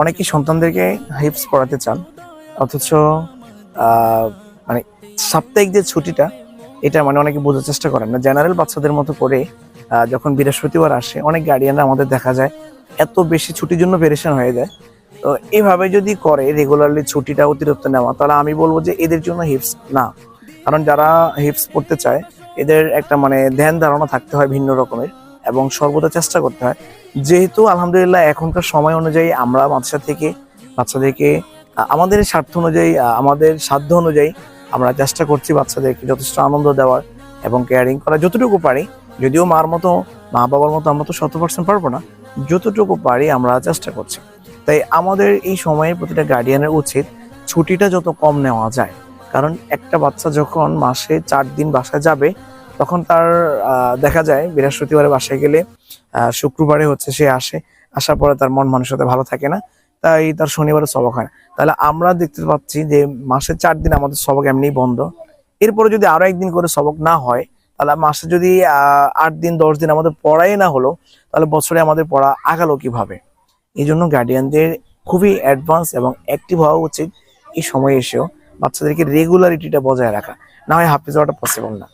অনেকেই সন্তানদেরকে হিপস পড়াতে চান, অথচ মানে সাপ্তাহিক যে ছুটিটা, এটা মানে অনেকে বোঝার চেষ্টা করেন না। জেনারেল বাচ্চাদের মতো করে যখন বৃহস্পতিবার আসে, অনেক গার্ডিয়ানরা আমাদের দেখা যায়, এত বেশি ছুটির জন্য পেরেশান হয়ে যায়। তো এইভাবে যদি করে রেগুলারলি ছুটিটা অতিরিক্ত নেওয়া, তাহলে আমি বলব যে এদের জন্য হিপস না। কারণ যারা হিপস পড়তে চায়, এদের একটা মানে ধ্যান ধারণা থাকতে হয় ভিন্ন রকমের। এবং সর্বদা চেষ্টা করতে হয়। যেহেতু আলহামদুলিল্লাহ এখনকার সময় অনুযায়ী আমরা বাচ্চা থেকে বাচ্চাদেরকে আমাদের স্বার্থ অনুযায়ী আমাদের সাধ্য অনুযায়ী আমরা চেষ্টা করছি বাচ্চাদেরকে যথেষ্ট আনন্দ দেওয়ার এবং কেয়ারিং করা যতটুকু পারি, যদিও মার মতো, মা বাবার মতো আমরা তো শত পার্সেন্ট পারব না, যতটুকু পারি আমরা চেষ্টা করছি। তাই আমাদের এই সময়ে প্রতিটা গার্ডিয়ানের উচিত ছুটিটা যত কম নেওয়া যায়। কারণ একটা বাচ্চা যখন মাসে চার দিন বাসায় যাবে তখন তার দেখা যায় বৃহস্পতিবারে বাসায় গেলে শুক্রবারে হচ্ছে সে আসে, আসার পরে তার মন মানুষের ভালো থাকে না, তাই তার শনিবারে সবক হয় তাহলে আমরা দেখতে পাচ্ছি যে মাসে চার দিন আমাদের সবক এমনি বন্ধ। এরপরে যদি আরও একদিন করে সবক না হয়, তাহলে মাসে যদি আট দিন, দশ দিন আমাদের পড়াই না হলো, তাহলে বছরে আমাদের পড়া আগালো কীভাবে? এই জন্য গার্ডিয়ানদের খুবই অ্যাডভান্স এবং অ্যাক্টিভ হওয়া উচিত এই সময় এসেও বাচ্চাদেরকে রেগুলারিটিটা বজায় রাখা। না হয় হাফিজ হওয়াটা পসিবল না।